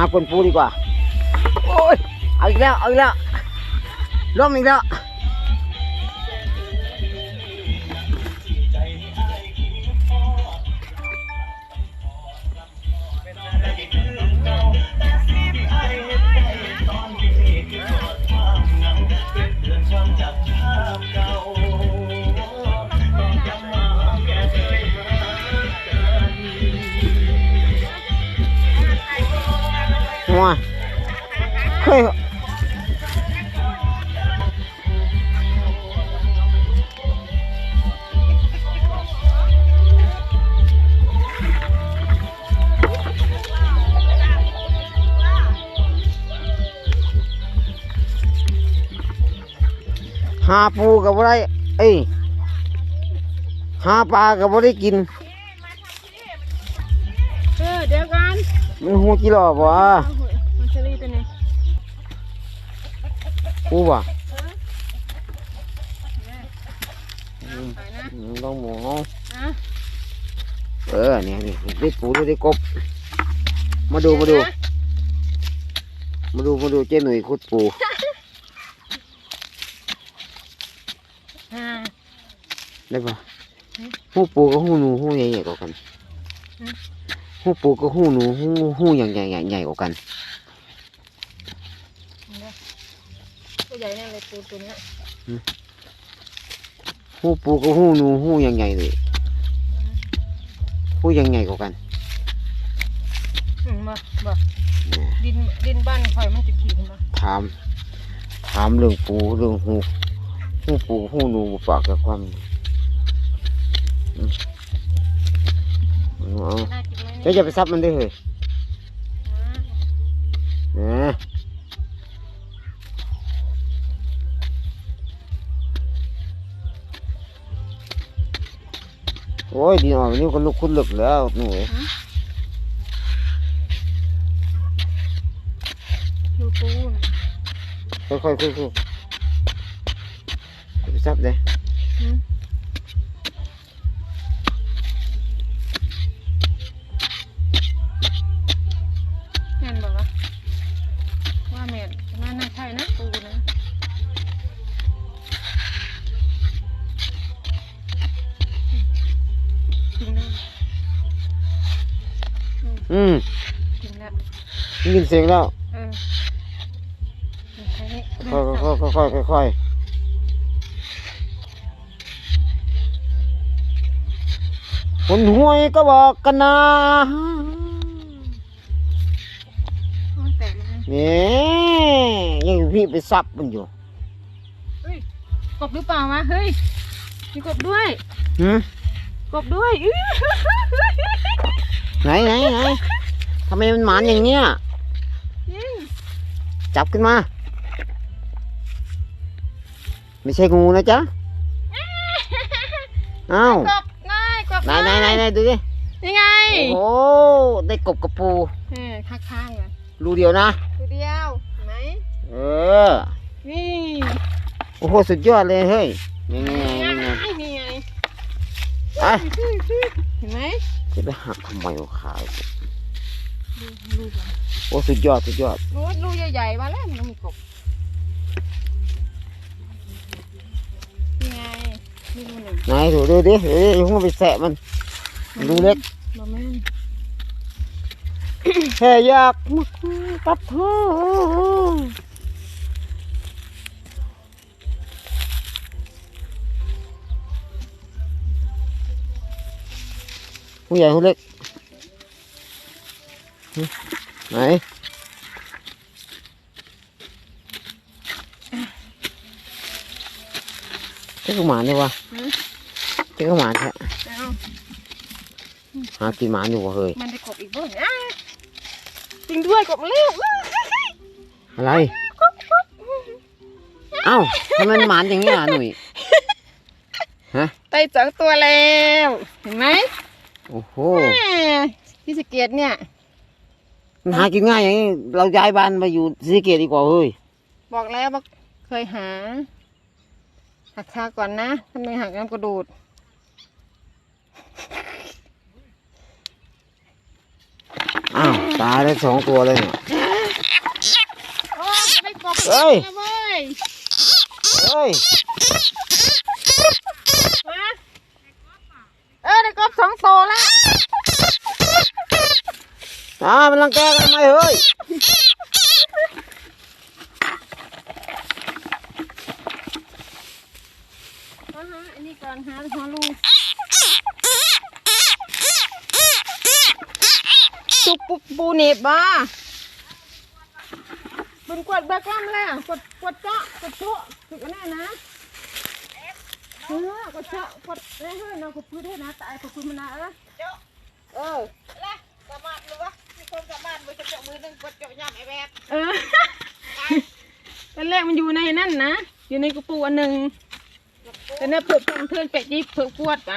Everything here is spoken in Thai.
าคนปูดีกว่า โอ้ย เอาอีกแล้ว เอาอีกแล้วล้มอีกแล้ว หัวเคยหาปูกับอะไรเอ้ยหาปลากับอะไรกิน เออเดี๋ยวกันมันหูกี่รอบวะ เอาหัวมาเชอรี่ตัวนี้ปูบ่ะไปนะอืมต้องหมูอะเออเนี่ยนี่ได้ปูได้ได้กบ มาดูมาดู มาดูมาดูเจ๊หนุ่ยขุดปูอ่าได้ปะหูปูกับหูหนูหูใหญ่ใหญ่กว่ากันอืมหูปูกับหูหนูหูหูใหญ่ใหญ่ใหญ่ใหญ่กว่ากัน ตัว ใหญ่แน่เลยปูตัวเนี้ยหูปูกับหูหนูหูใหญ่ใหญ่เลยหูใหญ่ใหญ่กว่ากันอืมมาบ่ดินดินบ้านข่อยมันจะขี่ขึ้นมาถาม ถามเรื่องปูเรื่องหูหูปูกับหูหนูบ่ปากกับความอืมเอาน่ากินไหมเดี๋ยวจะไปซับมันได้อเลยอ่านะ โอ้ยดีอ่อนนี่ก็ลุกขึ้นลึกแล้วหนูเอ้ยดูปูน่ะค่อยๆค่อยๆค่อยๆไปซับเลยอืมแม่นบอกว่าว่าแม่นน่า อืมกินแล้วได้ยินเสียงแล้ว เออแค่นี้ค่อยๆค่อยๆค่อยๆค่อยๆคนห่วยก็บอกกันนะโอ้ยแตกเลยนะนี่ยังพี่ไปซับมันอยู่เฮ้ยกบหรือเปล่าวะเฮ้ยมีกบด้วย หืม กบด้วยอื้อ ไหนไหนไหนทำไมมันหมานอย่างเงี้ยจริงจับขึ้นมา ไม่ใช่งูนะจ๊ะเอ้ากบง่ายกบไหนไหนไหนไหนดูดินี่ไง โอ้โหได้กบกับปูเออข้างๆเลยรูเดียวนะตัวเดียวเห็นไหมเออนี่โอ้โหสุดยอดเลยเฮ้ยยังไงยังไงนี่ไงอะเห็นไหม จะไปหักทำไมวะขายดูดูก่อนโอ้สุดยอดสุดยอดรูรูใหญ่ๆมาแล้วมันต้องมีกบนี่ไงนี่รูหนึ่งไหนดูดูดิเอ้ยอย่าเพิ่งไปแสะมันรูเล็กบะแม่นแค่อยากมาคุยกับเธอ ผู้ใหญ่ผู้เล็กหึไหน เจ้าหมาเนี่ยวะหือเจ้าหมาแท้เอาหากินหมาอยู่วะเฮ้ยมันได้กบอีกบ้างอะจริงด้วยกบมาเร็วอะไรเอ้าทำไมมันหมานอย่างนี้อะหนุ่ยฮะไต่สองตัวแล้ว เห็นไหม โอ้โหแม่พี่สะเกียดเนี่ย มันหากินง่ายอย่างนี้เราย้ายบ้านมาอยู่ศรีสะเกตดีกว่าเฮ้ยบอกแล้วว่าเคยหา หักคาก่อนนะถ้าไม่หักน้ำกระดูด อ้าวตายได้สองตัวเลยเนี่ย โอ้ยไม่กบเฮ้ย นะเว้ย เฮ้ย ฮะเออได้กบสอง ตัวแล้วตามันรังแกกันทำไมเฮ้ยเอาหาอันนี้ก่อนหาหัวลูกสุกปุกปูหนีบบ้าบุญกวดแบกล้ามแล้วกดกดเจาะกดโชะถึกอันนั้นนะ เออกดเจาะกดเฮ้ยเฮ้ยเรากดพื้นให้นะตายก็พื้นมานะเออเออสามารถหรือวะมีคนสามารถมือจะเจาะมือหนึ่งกดเจาะยามไอ้แบบเออตอนแรกมันอยู่ในนั่นนะ อยู่ในกระปูอันหนึ่งแต่เนี่ยเผือกเพื่อนเป็ดยี่เผือกกวดไป